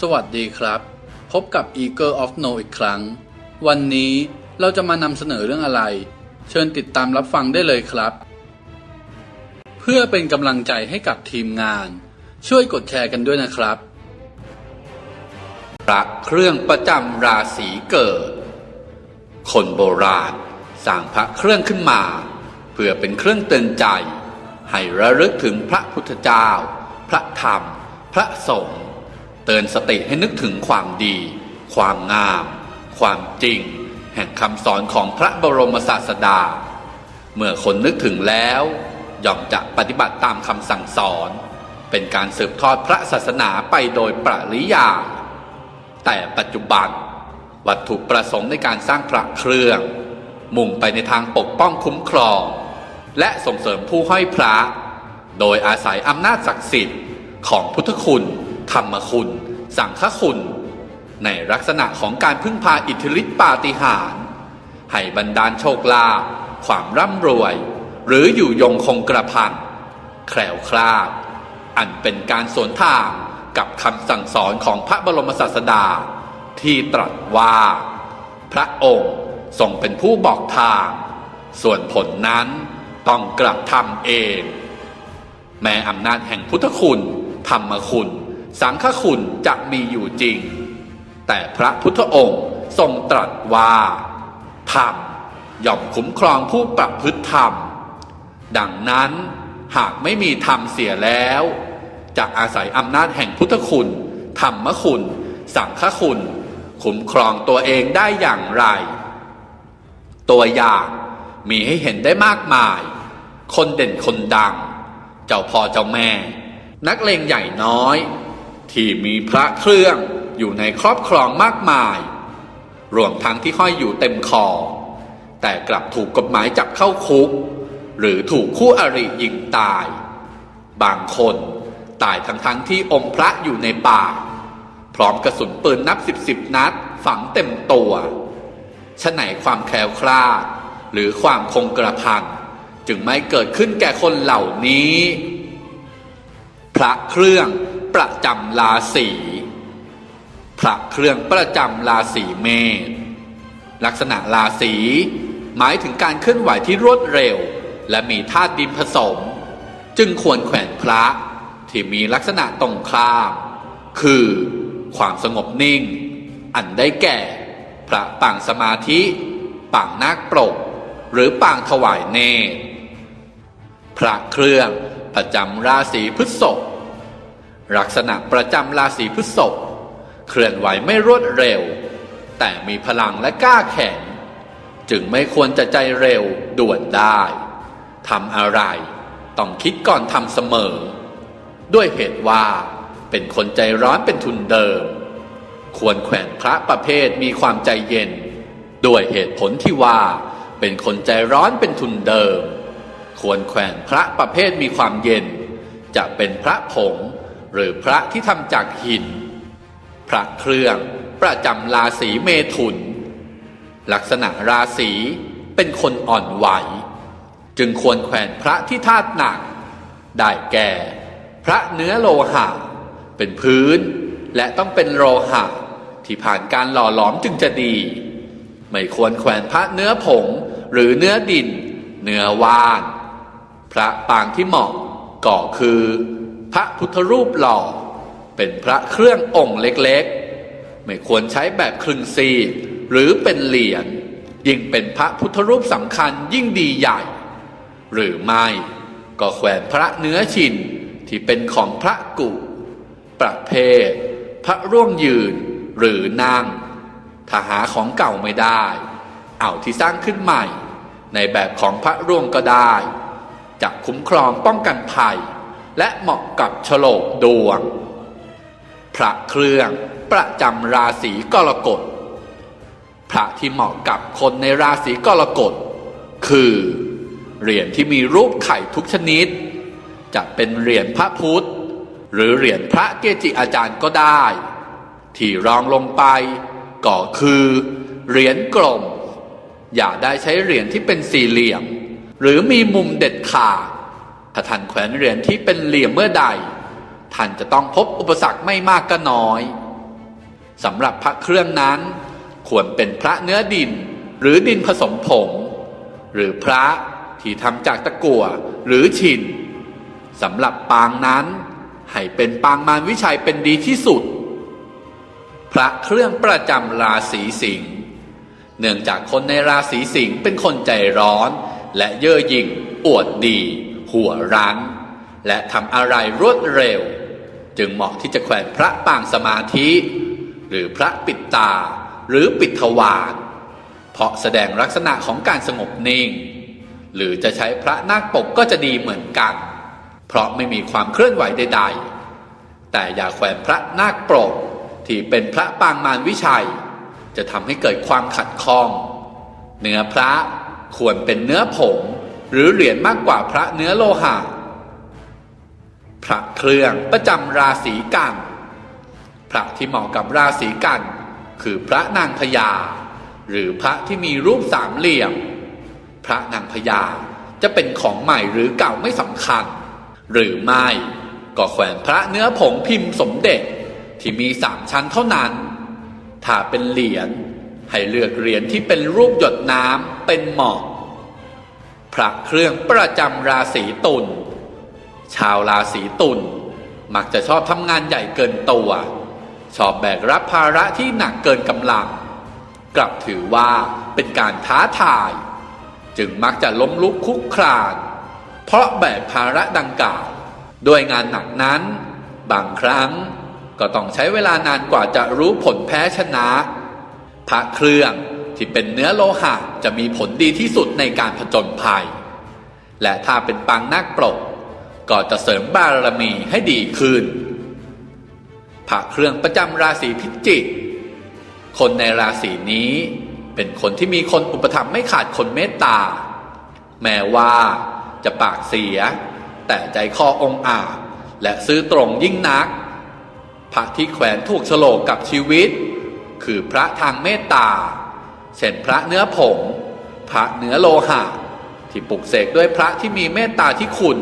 สวัสดีครับ พบกับ Eagle of No อีกครั้ง วันนี้เราจะมานำเสนอเรื่องอะไร เชิญติดตามรับฟังได้เลยครับ เพื่อเป็นกำลังใจให้กับทีมงาน ช่วยกดแชร์กันด้วยนะครับพระเครื่องประจำราศีเกิด คนโบราณสร้างพระเครื่องขึ้นมา เพื่อเป็นเครื่องเตือนใจ ให้ระลึกถึงพระพุทธเจ้า พระธรรม พระสงฆ์ เตือนสติให้นึกถึงความดี ความงาม ความจริง แห่งคำสอนของพระบรมศาสดา เมื่อคนนึกถึงแล้วย่อมจะปฏิบัติตามคำสั่งสอน เป็นการสืบทอดพระศาสนาไปโดยปริยายแต่ปัจจุบัน วัตถุประสงค์ในการสร้างพระเครื่อง มุ่งไปในทางปกป้องคุ้มครอง และส่งเสริมผู้ห้อยพระ โดยอาศัยอำนาจศักดิ์สิทธิ์ของพุทธคุณ ธรรมคุณ สังฆคุณ ในลักษณะของการพึ่งพาอิทธิฤทธิปาฏิหาริย์ให้บรรดาลโชคลาภความร่ำรวย หรืออยู่ยงคงกระพันแคล้วคลาดอันเป็นการสวนทางกับคำสั่งสอนของพระบรมศาสดา ที่ตรัสว่า พระองค์ทรงเป็นผู้บอกทาง ส่วนผลนั้นต้องกระทำเอง แม้อำนาจแห่งพุทธคุณ ธรรมคุณ สังฆคุณจะมีอยู่จริง แต่พระพุทธองค์ทรงตรัสว่า ธรรมย่อมคุ้มครองผู้ประพฤติธรรม ดังนั้นหากไม่มีธรรมเสียแล้วจะอาศัยอำนาจแห่งพุทธคุณ ธรรมคุณ สังฆคุณ คุ้มครองตัวเองได้อย่างไร ตัวอย่างมีให้เห็นได้มากมาย คนเด่นคนดัง เจ้าพ่อเจ้าแม่ นักเลงใหญ่น้อย ที่มีพระเครื่องอยู่ในครอบครองมากมาย รวมทั้งที่ห้อยอยู่เต็มคอ แต่กลับถูกกฎหมายจับเข้าคุก หรือถูกคู่อริยิงตาย บางคนตายทั้งทั้งที่อมพระอยู่ในป่า พร้อมกระสุนปืนนับสิบสิบนัดฝังเต็มตัวฉะไหนความแคล้วคลาด หรือความคงกระพันจึงไม่เกิดขึ้นแก่คนเหล่านี้ พระเครื่อง ประจำราศีพระเครื่องประจำราศีเมษลักษณะราศีหมายถึงการเคลื่อนไหวที่รวดเร็ว และมีธาตุดินผสม จึงควรแขวนพระที่มีลักษณะตรงข้าม คือความสงบนิ่ง อันได้แก่ พระปางสมาธิปางนาคปรก หรือปางถวายเนตรพระเครื่องประจำราศีพฤษภ ลักษณะประจำราศีพฤษภเคลื่อนไหวไม่รวดเร็ว แต่มีพลังและกล้าแข็งจึงไม่ควรจะใจเร็วด่วนได้ทำอะไร ต้องคิดก่อนทำเสมอ ด้วยเหตุว่าเป็นคนใจร้อนเป็นทุนเดิม ควรแขวนพระประเภทมีความใจเย็น ด้วยเหตุผลที่ว่า เป็นคนใจร้อนเป็นทุนเดิม ควรแขวนพระประเภทมีความเย็น จะเป็นพระผง หรือพระที่ทำจากหิน พระเครื่องประจำราศีเมถุน ลักษณะราศีเป็นคนอ่อนไหว จึงควรแขวนพระที่ธาตุหนัก ได้แก่ พระเนื้อโลหะ เป็นพื้น และต้องเป็นโลหะ ที่ผ่านการหล่อหลอมจึงจะดี ไม่ควรแขวนพระเนื้อผงหรือเนื้อดิน เนื้อว่าน พระปางที่เหมาะก็คือ พระพุทธรูปหล่อ เป็นพระเครื่ององค์เล็กๆ ไม่ควรใช้แบบคลึงซี หรือเป็นเหรียญยิ่งเป็นพระพุทธรูปสำคัญยิ่งดีใหญ่ หรือไม่ก็แขวนพระเนื้อชินที่เป็นของพระกุ ประเภทพระร่วงยืนหรือนั่งถ้าหาของเก่าไม่ได้ เอาที่สร้างขึ้นใหม่ ในแบบของพระร่วงก็ได้ จะคุ้มครองป้องกันภัย และเหมาะกับโฉลกดวง พระเครื่องประจำราศีกรกฎ พระที่เหมาะกับคนในราศีกรกฎ คือ เหรียญที่มีรูปไข่ทุกชนิด จะเป็นเหรียญพระพุทธ หรือเหรียญพระเกจิอาจารย์ก็ได้ ที่รองลงไป ก็คือ เหรียญกลม อย่าได้ใช้เหรียญที่เป็นสี่เหลี่ยม หรือมีมุมเด็ดขาด ถ้าท่านแขวนเหรียญที่เป็นเหลี่ยมเมื่อใด ท่านจะต้องพบอุปสรรคไม่มากก็น้อยสำหรับพระเครื่องนั้น ควรเป็นพระเนื้อดิน หรือดินผสมผง หรือพระที่ทำจากตะกั่วหรือฉินสำหรับปางนั้น ให้เป็นปางมารวิชัยเป็นดีที่สุด พระเครื่องประจำราศีสิงห์เนื่องจากคนในราศีสิงห์เป็นคนใจร้อน และเย่อหยิ่งอวดดี หัวรั้นและทำอะไรรวดเร็ว จึงเหมาะที่จะแขวนพระปางสมาธิ หรือพระปิดตาหรือปิดทวารเพราะแสดงลักษณะของการสงบนิ่ง หรือจะใช้พระนาคปกก็จะดีเหมือนกัน เพราะไม่มีความเคลื่อนไหวใด ๆ แต่อย่าแขวนพระนาคปกที่เป็นพระปางมารวิชัย จะทำให้เกิดความขัดข้อง เนื้อพระควรเป็นเนื้อผง หรือเหรียญมากกว่าพระเนื้อโลหะ พระเครื่องประจำราศีกัน พระที่เหมาะกับราศีกัน คือพระนางพญา หรือพระที่มีรูปสามเหลี่ยม พระนางพญาจะเป็นของใหม่หรือเก่าไม่สำคัญ หรือไม่ก็แขวนพระเนื้อผงพิมพ์สมเด็จที่มีสามชั้นเท่านั้น ถ้าเป็นเหรียญให้เลือกเหรียญที่เป็นรูปหยดน้ำเป็นเหมาะ พระเครื่องประจำราศีตุล ชาวราศีตุลมักจะชอบทำงานใหญ่เกินตัว ชอบแบกรับภาระที่หนักเกินกำลัง กลับถือว่าเป็นการท้าทาย จึงมักจะล้มลุกคุกคลาน เพราะแบกภาระดังกล่าวด้วยงานหนักนั้น บางครั้งก็ต้องใช้เวลานานกว่าจะรู้ผลแพ้ชนะ พระเครื่อง ที่เป็นเนื้อโลหะจะมีผลดีที่สุดในการผจญภัย และถ้าเป็นปางนาคปรก ก็จะเสริมบารมีให้ดีขึ้นพระเครื่องประจำราศีพิจิก คนในราศีนี้เป็นคนที่มีคนอุปถัมภ์ไม่ขาดคนเมตตา แม้ว่าจะปากเสีย แต่ใจคอองอาจและซื้อตรงยิ่งนัก พระที่แขวนถูกโฉลกกับชีวิต คือพระทางเมตตา เช่นพระเนื้อผง พระเนื้อโลหะ ที่ปลุกเสกด้วยพระที่มีเมตตาที่คุณ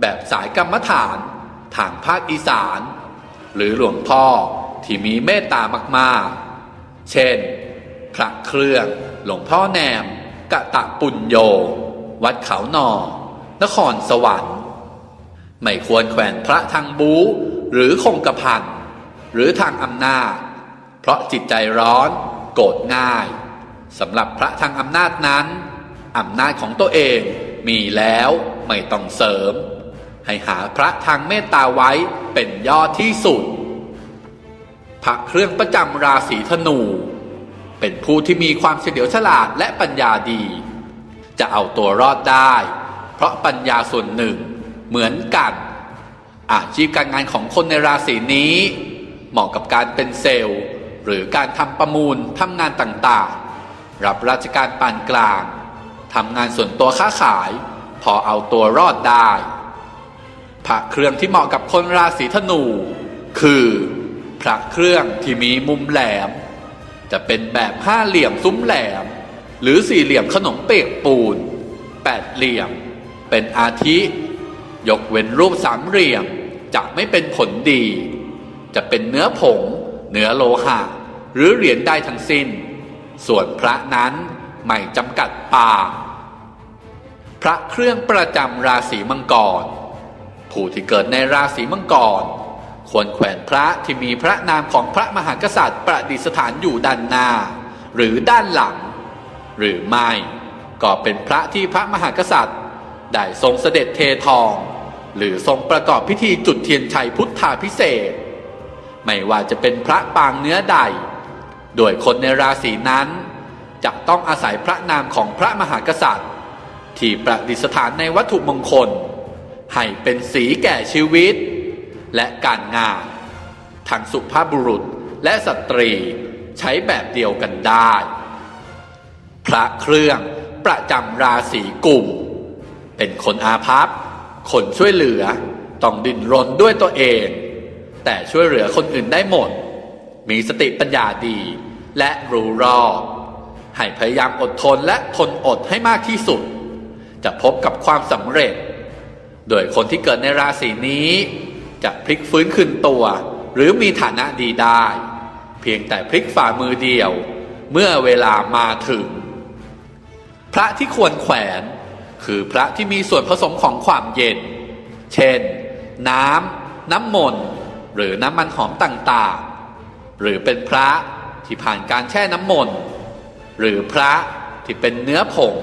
แบบสายกรรมฐาน ทางภาคอีสาน หรือหลวงพ่อที่มีเมตตามากๆ เช่น พระเครื่องหลวงพ่อแนม กะตะปุญโย วัดเขาหนอ นครสวรรค์ ไม่ควรแขวนพระทางบูหรือคงกระพันหรือทางอำนาจ เพราะจิตใจร้อน โกรธง่าย สำหรับพระทางอำนาจนั้นอำนาจของตัวเองมีแล้วไม่ต้องเสริม ให้หาพระทางเมตตาไว้เป็นยอดที่สุด พระเครื่องประจำราศีธนู เป็นผู้ที่มีความเฉลียวฉลาดและปัญญาดี จะเอาตัวรอดได้ เพราะปัญญาส่วนหนึ่งเหมือนกัน อาชีพการงานของคนในราศีนี้ เหมาะกับการเป็นเซลล์ หรือการทำประมูลทำงานต่าง รับราชการปานกลางทำงานส่วนตัวค้าขาย พอเอาตัวรอดได้พระเครื่องที่เหมาะกับคนราศีธนู คือ พระเครื่องที่มีมุมแหลม จะเป็นแบบห้าเหลี่ยมซุ้มแหลม หรือสี่เหลี่ยมขนมเปียกปูนแปดเหลี่ยม เป็นอาทิ ยกเว้นรูปสามเหลี่ยมจะไม่เป็นผลดี จะเป็นเนื้อผง เนื้อโลหะ หรือเหรียญได้ทั้งสิ้น ส่วนพระนั้นไม่จำกัดปางพระเครื่องประจำราศีมังกร ผู้ที่เกิดในราศีมังกร ควรแขวนพระที่มีพระนามของพระมหากษัตริย์ประดิษฐานอยู่ด้านหน้า หรือด้านหลัง หรือไม่ก็เป็นพระที่พระมหากษัตริย์ ได้ทรงเสด็จเททอง หรือทรงประกอบพิธีจุดเทียนชัยพุทธาพิเศษ ไม่ว่าจะเป็นพระปางเนื้อใด โดยคนในราศีนั้น จะต้องอาศัยพระนามของพระมหากษัตริย์ ที่ประดิษฐานในวัตถุมงคล ให้เป็นสีแก่ชีวิต และการงานทั้งสุภาพบุรุษและสตรีใช้แบบเดียวกันได้ พระเครื่องประจำราศีกลุ่ม เป็นคนอาภัพคนช่วยเหลือ ต้องดิ้นรนด้วยตัวเอง แต่ช่วยเหลือคนอื่นได้หมด มีสติปัญญาดี และรู้รอบให้พยายามอดทนและทนอดให้มากที่สุด จะพบกับความสำเร็จ โดยคนที่เกิดในราศีนี้ จะพลิกฟื้นคืนตัว หรือมีฐานะดีได้ เพียงแต่พลิกฝ่ามือเดียว เมื่อเวลามาถึง พระที่ควรแขวน คือพระที่มีส่วนผสมของความเย็น เช่น น้ำน้ำมนต์หรือน้ำมันหอมต่างๆ หรือเป็นพระที่ผ่านการแช่น้ำมนต์หรือพระที่เป็นเนื้อผง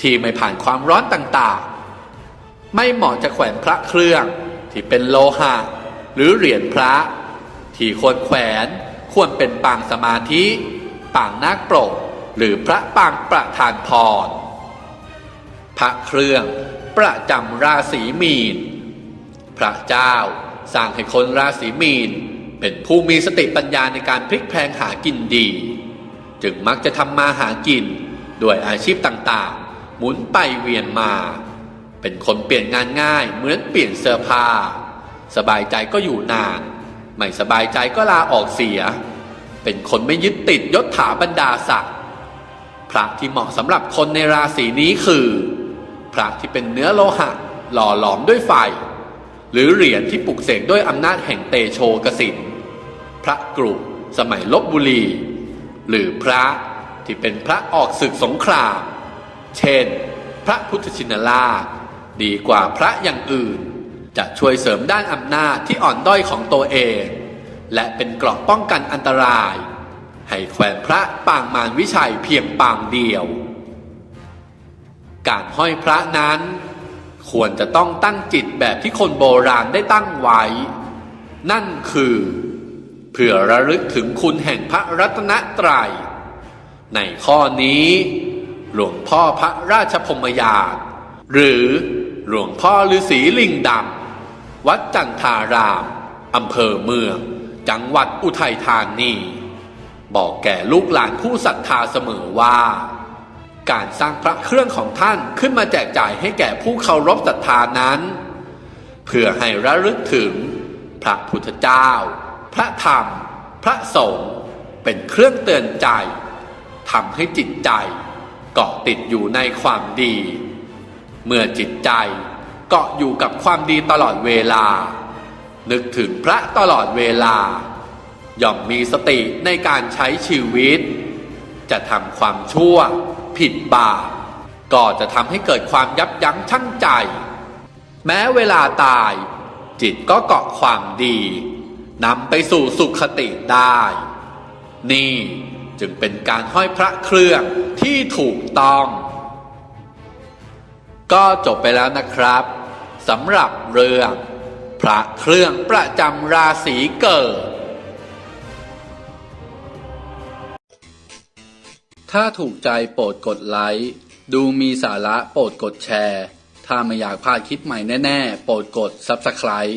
ที่ไม่ผ่านความร้อนต่างๆ ไม่เหมาะจะแขวนพระเครื่องที่เป็นโลหะ หรือเหรียญพระ ที่ควรแขวนควรเป็นปางสมาธิ ปางนาคปรกหรือพระปางประธานพร พระเครื่องประจำราศีมีน พระเจ้าสร้างให้คนราศีมีน เป็นผู้มีสติปัญญาในการพลิกแพลงหากินดี จึงมักจะทำมาหากินด้วยอาชีพต่างๆ หมุนไปเวียนมา เป็นคนเปลี่ยนงานง่ายเหมือนเปลี่ยนเสื้อผ้า สบายใจก็อยู่นาน ไม่สบายใจก็ลาออกเสีย เป็นคนไม่ยึดติดยศถาบรรดาศักดิ์พระที่เหมาะสำหรับคนในราศีนี้คือ พระที่เป็นเนื้อโลหะ หล่อหลอมด้วยไฟ หรือเหรียญที่ปลุกเสกด้วยอำนาจแห่งเตโชกสิน พระกรุสมัยลบบุรี หรือพระที่เป็นพระออกศึกสงคราม เช่น พระพุทธชินราชดีกว่าพระอย่างอื่น จะช่วยเสริมด้านอำนาจที่อ่อนด้อยของตัวเอง และเป็นเกราะป้องกันอันตราย ให้แขวนพระปางมารวิชัยเพียงปางเดียว การห้อยพระนั้น ควรจะต้องตั้งจิตแบบที่คนโบราณได้ตั้งไว้ นั่นคือ เพื่อระลึกถึงคุณแห่งพระรัตนตรัย ในข้อนี้ หลวงพ่อพระราชพรมยานหรือหลวงพ่อฤาษีลิงดำวัดจันทารามอำเภอเมือง จังหวัดอุทัยธานีบอกแก่ลูกหลานผู้ศรัทธาเสมอว่า การสร้างพระเครื่องของท่านขึ้นมาแจกจ่ายให้แก่ผู้เคารพศรัทธานั้น เพื่อให้ระลึกถึงพระพุทธเจ้า พระธรรม พระสงฆ์เป็นเครื่องเตือนใจทำให้จิตใจเกาะติดอยู่ในความดี เมื่อจิตใจเกาะอยู่กับความดีตลอดเวลา นึกถึงพระตลอดเวลา ย่อมมีสติในการใช้ชีวิต จะทำความชั่ว ผิดบาปก็จะทำให้เกิดความยับยั้งชั่งใจ แม้เวลาตาย จิตก็เกาะความดี นำไปสู่สุขติได้ นี่จึงเป็นการห้อยพระเครื่องที่ถูกต้อง ก็จบไปแล้วนะครับสำหรับเรื่อง พระเครื่องประจำราศีเกิด ถ้าถูกใจโปรดกดไลค์ ดูมีสาระโปรดกดแชร์ ถ้าไม่อยากพลาดคลิปใหม่แน่ ๆ โปรดกด Subscribe